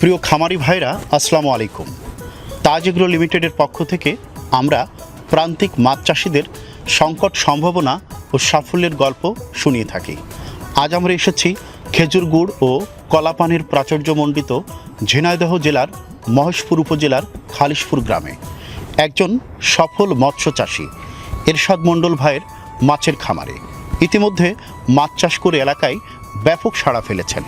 প্রিয় খামারি ভাইরা, আসসালামু আলাইকুম। তাজ এগ্রো লিমিটেডের পক্ষ থেকে আমরা প্রান্তিক মাছ চাষিদের সংকট সম্ভাবনা ও সাফল্যের গল্প শুনিয়ে থাকি। আজ আমরা এসেছি খেজুর গুড় ও কলাপানির প্রাচুর্যমণ্ডিত ঝিনাইদহ জেলার মহেশপুর উপজেলার খালিশপুর গ্রামে। একজন সফল মৎস্য চাষী, এরশাদ মণ্ডল ভাইয়ের মাছের খামারে। ইতিমধ্যে মাছ চাষ করে এলাকায় ব্যাপক সাড়া ফেলেছেন।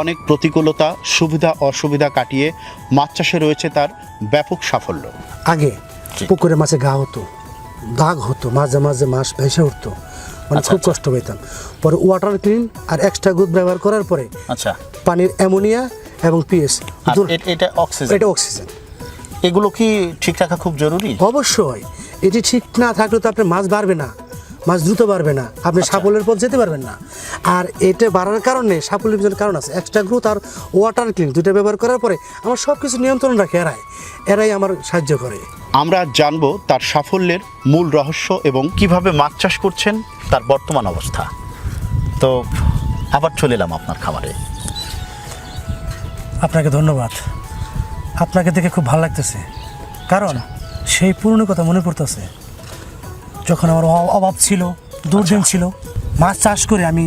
অনেক প্রতিকূলতা সুবিধা অসুবিধা কাটিয়ে মাছ চাষে রয়েছে তার ব্যাপক সাফল্য। আগে পুকুরে মাছে গা হতো দাগ হতো মাঝে মাঝে মাছ ভেসে উঠতো মানে আচ্ছা, খুব আচ্ছা। কষ্ট পেতাম। পরে ওয়াটার ক্লিন আর এক্সট্রা গুড ব্যবহার করার পরে আচ্ছা। পানির অ্যামোনিয়া এবং পিএস এটা অক্সিজেন এটা অক্সিজেন এগুলো কি ঠিক রাখা খুব জরুরি? অবশ্যই। এটি ঠিক না থাকলে তো আপনার মাছ বাড়বে না। মাছ দ্রুত বাড়বে না। আপনি আচ্ছা। সাফল্যের পথ যেতে পারবেন না। আর এটা বাড়ার কারণে সাফল্যের পিছনে কারণ আছে। এক্সট্রা গ্রোথ আর ওয়াটার ক্লিন দুটো ব্যবহার করার পরে আমার সব কিছু নিয়ন্ত্রণ রাখে এরাই। এরাই আমার সাহায্য করে। আমরা জানব তার সাফল্যের মূল রহস্য এবং কীভাবে মাছ চাষ করছেন তার বর্তমান অবস্থা। তো আবার চলে এলাম আপনার খামারে। আপনাকে ধন্যবাদ। আপনাকে দেখে খুব ভালো লাগতেছে। কারণ সেই পুরনো কথা মনে পড়তেছে। যখন আমার অভাব ছিল দুর্দিন ছিল মাছ চাষ করে আমি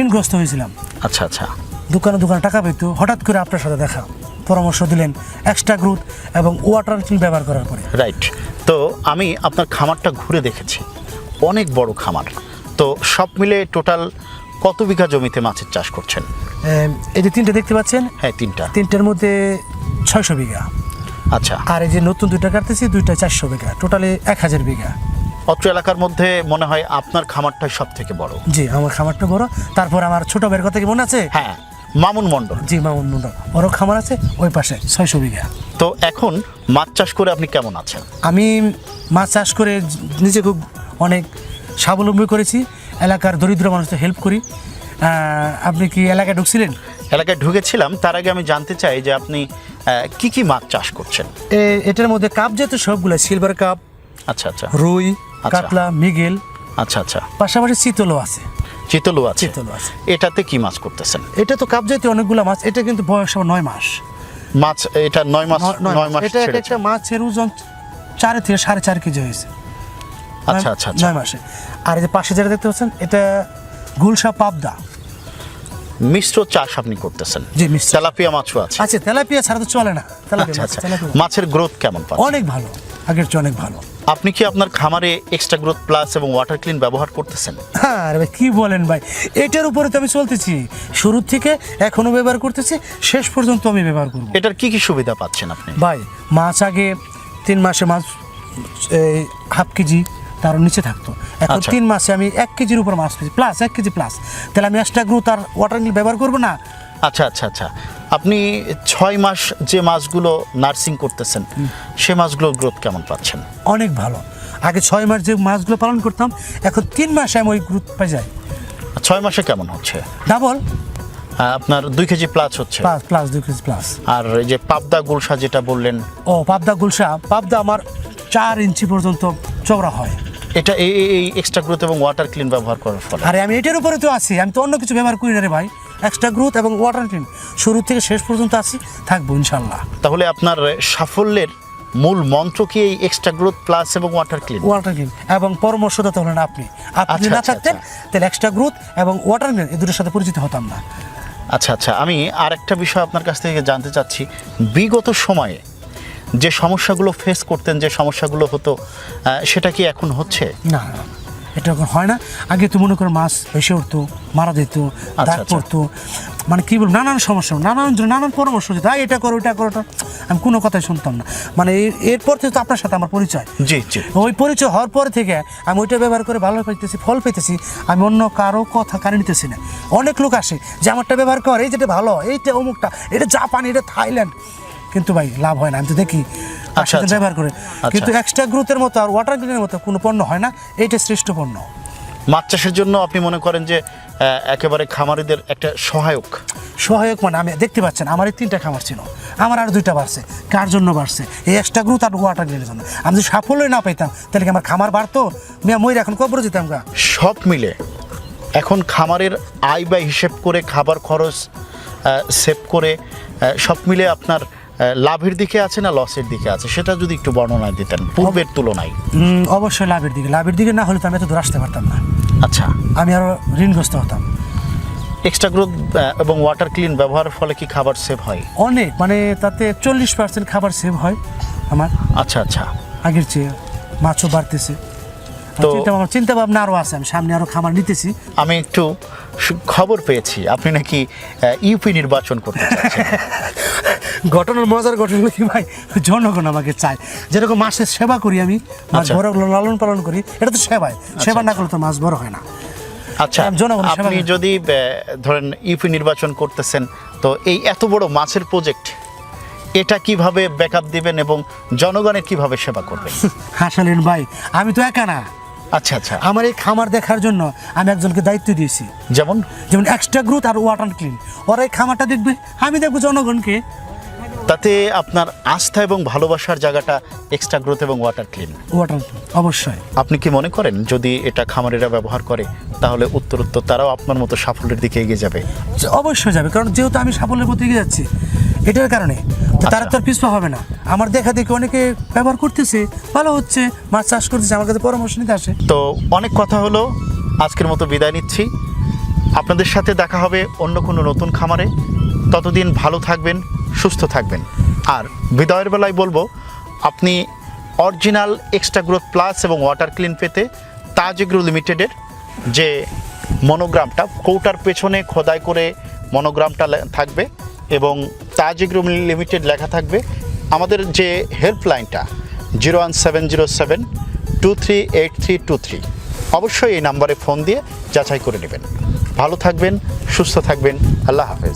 ঋণগ্রস্ত হয়েছিলাম। আচ্ছা আচ্ছা। দোকানে দোকানে টাকা পেতো হঠাৎ করে আপনার সাথে দেখা পরামর্শ দিলেন এক্সট্রা গ্রুথ এবং ওয়াটার ক্লিন ব্যবহার করার পরে। রাইট তো আমি আপনার খামারটা ঘুরে দেখেছি অনেক বড় খামার। তো সব মিলে টোটাল কত বিঘা জমিতে মাছের চাষ করছেন? এই যে তিনটে দেখতে পাচ্ছেন? হ্যাঁ তিনটা। তিনটের মধ্যে ছয়শো বিঘা। আচ্ছা। আর এই যে নতুন দুইটা কাটতেছি দুইটা চারশো বিঘা টোটালি এক হাজার বিঘা। অত্র এলাকার মধ্যে মনে হয় আপনার খামারটাই সব থেকে বড়। জি আমার খামারটা বড়। তারপর আমার ছোট বের কথা কি মনে আছে? হ্যাঁ মামুন মণ্ডল। জি মামুন মুন্ডা ওরও খামার আছে ওই পাশে ছয়শো বিঘা। তো এখন মাছ চাষ করে আপনি কেমন আছেন? আমি মাছ চাষ করে নিজে খুব অনেক স্বাবলম্বী করেছি। এলাকার দরিদ্র মানুষদের হেল্প করি। আপনি কি এলাকায় ঢুকছিলেন? এলাকায় ঢুকেছিলাম তার আগে আমি জানতে চাই যে আপনি কি কি মাছ চাষ করছেন? এ- এটার মধ্যে কাপ যেহেতু সবগুলো সিলভার কাপ আচ্ছা আচ্ছা। রুই। কাতলা মিগেল। আচ্ছা আচ্ছা। পাশাপাশি চিতলও আছে। চিতলু আছে। চিতলও আছে। এটাতে কি মাছ করতেছেন? এটা তো কাপ জাতীয় অনেকগুলো মাছ এটা কিন্তু বয়স আমার নয় মাস। মাছ এটা নয় মাস নয়- মাস। এটা একটা মাছের ওজন চার থেকে সাড়ে চার কেজি হয়েছে। আচ্ছা আচ্ছা আচ্ছা। নয় মাসে। আর এই যে পাশে যেটা দেখতে পাচ্ছেন এটা গুলশা পাবদা। মিশ্র চাষ আপনি করতেছেন? জি, মিশ্র। তেলাপিয়া মাছও আছে। আচ্ছা তেলাপিয়া ছাড়া তো চলে না। তেলাপিয়া আচ্ছা আচ্ছা। মাছের গ্রোথ কেমন অনেক ভালো। আগের চেয়ে অনেক ভালো। আপনি কি আপনার খামারে এক্সট্রা গ্রোথ প্লাস এবং ওয়াটার ক্লিন ব্যবহার করতেছেন? হ্যাঁ আরে ভাই কি বলেন ভাই? এটার উপরে তো আমি চলতেছি। শুরু থেকে এখনও ব্যবহার করতেছি শেষ পর্যন্ত আমি ব্যবহার করব। এটার কি কি সুবিধা পাচ্ছেন আপনি? ভাই মাছ আগে তিন মাসে মাছ এই হাফ কেজি তার নিচে থাকতো। এখন আচ্ছা। তিন মাসে আমি এক কেজির উপর মাছ পেয়েছি। প্লাস এক কেজি প্লাস তাহলে আমি এক্সট্রা গ্রুথ আর ওয়াটার মিল ব্যবহার করব না? আচ্ছা আচ্ছা আচ্ছা। আপনি ছয় মাস যে মাছগুলো নার্সিং করতেছেন সে মাছগুলোর গ্রোথ কেমন পাচ্ছেন? অনেক ভালো। আগে ছয় মাস যে মাছগুলো পালন করতাম এখন তিন মাস আমি ওই গ্রোথ পাই যাই। ছয় মাসে কেমন হচ্ছে? ডাবল। আপনার দুই কেজি প্লাস হচ্ছে। প্লাস প্লাস দুই কেজি প্লাস আর এই যে পাবদা গুলশা যেটা বললেন ও পাবদা গুলশা। পাবদা আমার চার ইঞ্চি পর্যন্ত চওড়া হয়। এটা এই এক্সট্রা গ্রোথ এবং ওয়াটার ক্লিন ব্যবহার করার ফলে। আরে আমি এটার উপরে তো আছি আমি তো অন্য কিছু ব্যবহার করি না রে ভাই। এক্সট্রা গ্রোথ এবং ওয়াটার ক্লিন শুরু থেকে শেষ পর্যন্ত আছি থাকব ইনশাল্লাহ তাহলে আপনার সাফল্যের মূল মন্ত্র কি এই এক্সট্রা গ্রোথ প্লাস এবং ওয়াটার ক্লিন ওয়াটার ক্লিন এবং পরামর্শদাতা হলেন আপনি। আপনি আচ্ছা, না আচ্ছা, থাকতেন তাহলে এক্সট্রা গ্রোথ এবং ওয়াটার ক্লিন এই দুটোর সাথে পরিচিত হতাম না। আচ্ছা আচ্ছা আমি আরেকটা বিষয় আপনার কাছ থেকে জানতে চাচ্ছি। বিগত সময়ে যে সমস্যাগুলো ফেস করতেন যে সমস্যাগুলো হতো সেটা কি এখন হচ্ছে? না, এটা এখন হয় না। আগে তো মনে করে মাছ ভেসে উঠতো মারা যেত দাগ আচ্ছা। পড়তো। মানে কী বলব নানান সমস্যা নানান নানান পরামর্শ দিত "আয়, এটা করো এটা করো। ওটা আমি কোনো কথাই শুনতাম না। মানে এর- এরপর থেকে তো আপনার সাথে আমার পরিচয়। জি জি। ওই পরিচয় হওয়ার পর থেকে আমি ওইটা ব্যবহার করে ভালো পাইতেছি ফল পেতেছি আমি অন্য কারও কথা কানে নিতেছি না। অনেক লোক আসে যে আমারটা ব্যবহার কর এই যেটা ভালো এইটা অমুকটা এটা জাপান এটা থাইল্যান্ড। কিন্তু ভাই লাভ হয় না। আমি তো দেখি আচ্ছা, আচ্ছা। ব্যবহার করে। আচ্ছা। কিন্তু এক্সট্রা গ্রোথের মতো আর ওয়াটার গ্রিনের মতো কোনো পণ্য হয় না। এইটা শ্রেষ্ঠ পণ্য। মাছ চাষের জন্য আপনি মনে করেন যে একেবারে খামারিদের একটা সহায়ক? সহায়ক মানে আমি দেখতে পাচ্ছেন আমার এই তিনটা খামার ছিল। আমার আর দুইটা বাড়ছে। কার জন্য বাড়ছে? এই এক্সট্রা গ্রোথ আর ওয়াটার গ্রিনের জন্য। আমি যদি সাফল্যই না পাইতাম তাহলে কি আমার খামার বাড়তো? মিয়া মইরা এখন কবর যেতাম গা। সব মিলে এখন খামারের আয় ব্যয় হিসেব করে খাবার খরচ সেভ করে সব মিলে আপনার লাভের দিকে আছে না লসের দিকে আছে? সেটা যদি একটু বর্ণনা দিতেন পূর্বের তুলনায়। অবশ্যই লাভের দিকে। লাভের দিকে না হলে তো আমি এত দূর আসতে পারতাম না। আচ্ছা। আমি আরও ঋণগ্রস্ত হতাম। এক্সট্রা গ্রোথ এবং ওয়াটার ক্লিন ব্যবহারের ফলে কি খাবার সেভ হয়? অনেক মানে তাতে চল্লিশ পার্সেন্ট খাবার সেভ হয় আমার। আচ্ছা আচ্ছা। আগের চেয়ে মাছও বাড়তেছে। তো- চিন্তা ভাবনা চিন্তা ভাবনা আরও আছে। আমি সামনে আরও খামার নিতেছি। আমি একটু খবর পেয়েছি। আপনি নাকি ইউপি নির্বাচন করতে চাচ্ছেন? ঘটনার মজার ঘটনা কি ভাই? জনগণ আমাকে চায়। যেরকম মাছের সেবা করি আমি মাছ আচ্ছা। বড় লালন পালন করি এটা তো সেবাই। সেবা না করলে তো মাছ বড় হয় না। আচ্ছা জনগণের সেবা আপনি যদি ধরেন ইউপি নির্বাচন করতেছেন তো এই এত বড় মাছের প্রজেক্ট এটা কীভাবে ব্যাকআপ দিবেন এবং জনগণের কীভাবে সেবা করবেন? হাসালেন ভাই আমি তো একা না। আচ্ছা আচ্ছা। আমার এই খামার দেখার জন্য আমি একজনকে দায়িত্ব দিয়েছি। যেমন? যেমন এক্সট্রা গ্রোথ আর ওয়াটার ক্লিন ওরা এই খামারটা দেখবে আমি দেখব জনগণকে। তাতে আপনার আস্থা এবং ভালোবাসার জায়গাটা এক্সট্রা গ্রোথ এবং ওয়াটার ক্লিন ওয়াটার অবশ্যই। আপনি কি মনে করেন যদি এটা খামারিরা ব্যবহার করে তাহলে উত্তরোত্তর তারাও আপনার মতো সাফল্যের দিকে এগিয়ে যাবে? অবশ্যই যাবে কারণ যেহেতু আমি সাফল্যের পথে এগিয়ে যাচ্ছি এটার কারণে। তো তারা তো আর পিছপা হবে না। আমার দেখা দেখে অনেকে ব্যবহার করতেছে ভালো হচ্ছে মাছ চাষ করতেছে আমার কাছে পরামর্শ নিতে আসে। তো অনেক কথা হলো আজকের মতো বিদায় নিচ্ছি। আপনাদের সাথে দেখা হবে অন্য কোনো নতুন খামারে। ততদিন ভালো থাকবেন সুস্থ থাকবেন। আর বিদায়ের বেলায় বলব আপনি অরিজিনাল এক্সট্রা গ্রোথ প্লাস এবং ওয়াটার ক্লিন পেতে তাজ এগ্রো লিমিটেডের যে মনোগ্রামটা কৌটার পেছনে খোদাই করে মনোগ্রামটা থাকবে এবং তাজ এগ্রো লিমিটেড লেখা থাকবে। আমাদের যে হেল্পলাইনটা, zero one seven zero seven two three eight three two three. অবশ্যই এই নাম্বারে ফোন দিয়ে যাচাই করে নেবেন। ভালো থাকবেন, সুস্থ থাকবেন। আল্লাহ হাফেজ।